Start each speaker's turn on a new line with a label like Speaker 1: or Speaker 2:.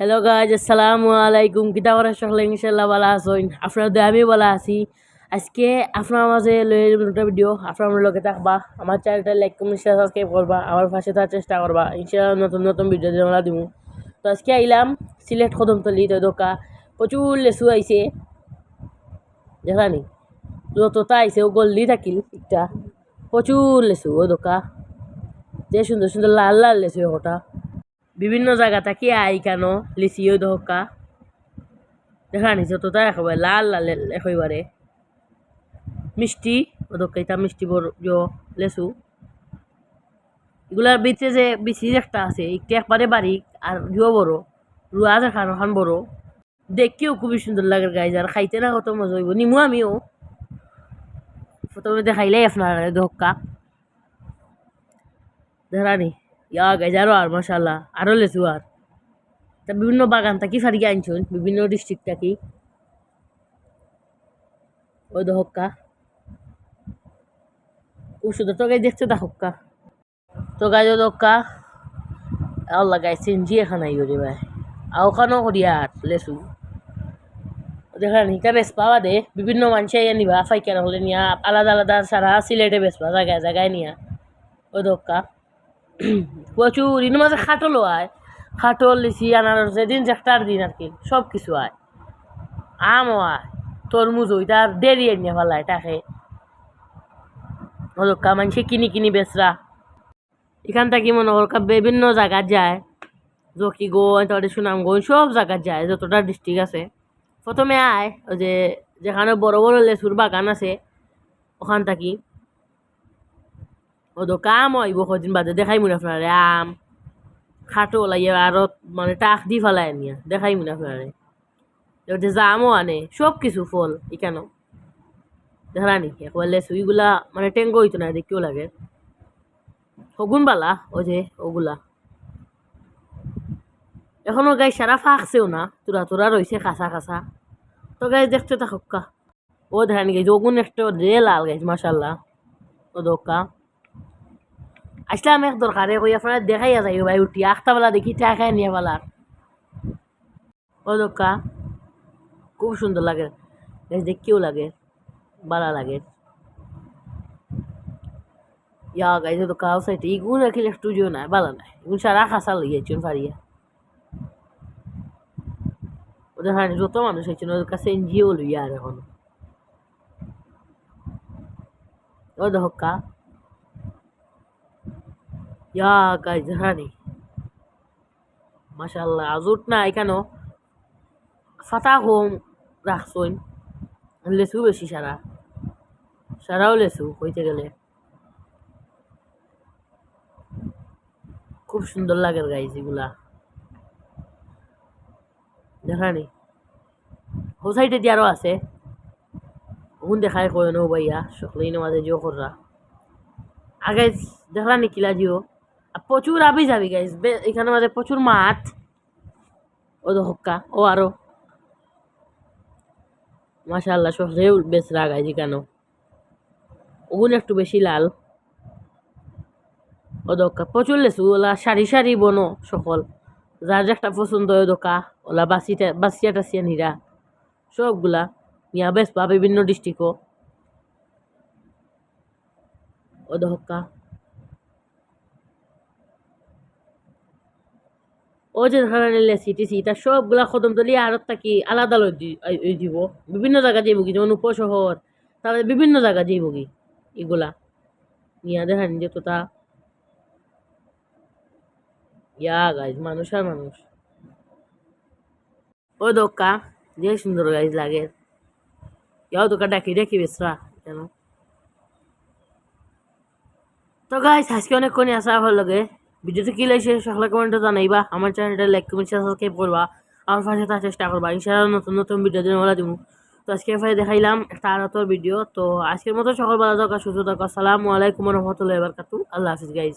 Speaker 1: Hello guys আসসালামু আলাইকুম কিতা করে সকলে ইনশাল্লাহ ভালো আছেন? আপনার দে আমি ভালো আছি। আজকে আপনার মাঝে লয়ে দুটো ভিডিও আপনার লগে থাকবা। আমার চ্যানেলটা লাইক কমেন্ট শেয়ার সাবস্ক্রাইব করবা। আমার পাশে থাকার চেষ্টা করবা। ইনশাল্লাহ নতুন নতুন ভিডিও আমরা দিব তো আজকে আইলাম সিলেট কদমতলি, তো দোকা। প্রচুর লেসু আইছে। দেখানি যতটা আইছে, ও গল্লি থাকিল একটা। প্রচুর লেসু ও দোকা। যে সুন্দর সুন্দর লাল লাল লেসু ওটা। বিভিন্ন জায়গা থাকি আই কেন লিচিও দহকা দেখা নিছে, তো তাই একেবারে লাল লাল একেবারে মিষ্টি ওদকে এটা মিষ্টি বড় লেসু এগুলার ভিতরে যে বিচি একটা আছে একটি একবারে বাড়ি আর জুয়ো বড়। রুয়া দেখানো খান বড়। দেখতেও খুবই সুন্দর লাগে গাইজ আর খাইতে না কত মজা হইব। নিমু আমিও। প্রথমে দেখাইলে আপনার দহকা ধরানি ইয়া গেজারো আর মশাল্লাহ আরও লেচু আর। তা বিভিন্ন বাগান থাকি ফারিয়ে আনছুন? বিভিন্ন ডিস্ট্রিক্ট থাকি ওই দহক্কা খুব সুন্দর তো গাই দেখতে দহক্কা তো গাই দহক্কা আল্লাহ গাই সেঞ্জি এখানে আই করি ভাই। আর ওখানেও করি আর লেচু দেখেন হিটা বেশ পাওয়া দে। বিভিন্ন মানুষে নিবা ফাইকার হলে নিয়া, আলাদা আলাদা সারা সিলেটে বেশ পাওয়া, জায়গায় জায়গায় নিয়া। ওই দহক্কা প্রচুর ইন মাঝে খাটলও আয় খাটল লিচি আনারস, যেদিন একটার দিন আর কি, সব কিছু আয় আমও আয় তরমুজ ওই তার দেরি নিয়ে ফেলায় তাকে ওদকা মানুষে কিনি কিনি বেচরা। এখান থেকে মনে কর বিভিন্ন জায়গাত যায়। জকি জকিগঞ্জ, তারপরে সুনামগঞ্জ, সব জায়গাত যায়, যতটা ডিস্ট্রিক্ট আছে। প্রথমে আয়, ওই যে যেখানে বড় বড় লেচুর বাগান আছে, ওখান থাকি। ও তো কাম হইব কদিন বাদে দেখাই মনে আপনারে আম খাটো লাগিয়ে আরও মানে টাক দি ফেলায় নিয়ে দেখাই মনে আপনারে এবার জামও আনে সব কিছু ফল এখানো দেখানি একবার লেসু ইগুলা মানে টেঙ্গো হইতো না দেখতেও লাগে হগুন বালা ও যে ওগুলা এখনও গাই সারা ফাঁকছেও না তোরা তোরা রয়েছে কাঁচা কাঁচা তো গাই দেখছ দেখতে থাকা ও ধান গাইছে ওগুন একটা রে লাল গাইছে মাসাল্লাহ ও দোকা আসলাম এক দরকারে কই আপনারা দেখাইয়া যাই ভাই উঠি আখতাবেলা দেখি টাকায় নিয়ে বেলা ও দোকা খুব সুন্দর লাগে বেশ দেখতেও লাগে ভালো লাগে ইয়া গাইছে তো কাউ সাইতে ইগুন রাখিলে জিও নাই ভালো নাই ইগুন সারা খাসা লইয়া ফারিয়া ওদের হানি যত মানুষ হয়েছে ওদের কাছে এনজিও লইয়া আর এখন ও দহকা ইয়া গাইজ হানি মাশাল্লাহ আজুট না, এখানো ফাতা হোম রাখছইন। লেসু বেশি সারা। সারাও লেসু, কইতে গেলে। খুব সুন্দর লাগে গাইজ এগুলা। দেখানি। হো সাইডে দিয়ে আছে। ওগুন দেখায় কয় নো ভাইয়া, সকলেই মাঝে জিও কররা। আগে দেখলানি কিলা জিও। প্রচুর আবি যাবি গাইজ এখানে মাঝে প্রচুর মাছ। ও তো হক্কা, ও আরও। মাশাল্লাহ সহজেও বেশ রাগাইছি কেন? ওগুন একটু বেশি লাল। ও দোকা প্রচুর লেসু ওলা সারি সারি বনো সকল। যার একটা পছন্দ হয় দোকা ওলা বাসিটা বাসিয়া টাসিয়া নিরা। সবগুলা নিয়া বেশ বা বিভিন্ন ডিস্ট্রিক্টও ও দহকা ও যে ধরনের লেসি টেসি এটা সবগুলা কদমতলি আরত থাকি আলাদা লই দিব। বিভিন্ন জায়গা যাইব কি, যেমন উপশহর তারপরে বিভিন্ন জায়গা যাইব কি, এগুলা। নিয়া দেখেন যে তোতা। ইয়া গাইজ মানুষ আর মানুষ। ও দোকা, যে সুন্দর গাইজ লাগে। ইয়াও দোকা ডাকি ডাকি বেসরা কেন? তো গাইজ আজকে অনেক কোনে আসা ভালো লাগে ভিডিওতে কি লাগছে সকলে কমেন্টে জানাইবা। আমার চ্যানেলটা লাইক কমেন্ট সাবস্ক্রাইব করবা। আমার পাশে তার চেষ্টা করবা। ইনশাআল্লাহ নতুন নতুন ভিডিও দিন বলা দিব তো আজকে ফাই দেখাইলাম একটা আরতর ভিডিও তো আজকের মতো সকল ভালো থাকা, সুস্থ থাকা। আসসালামু আলাইকুম রহমতুল্লাহ বারকাতু আল্লাহ হাফিজ গাইজ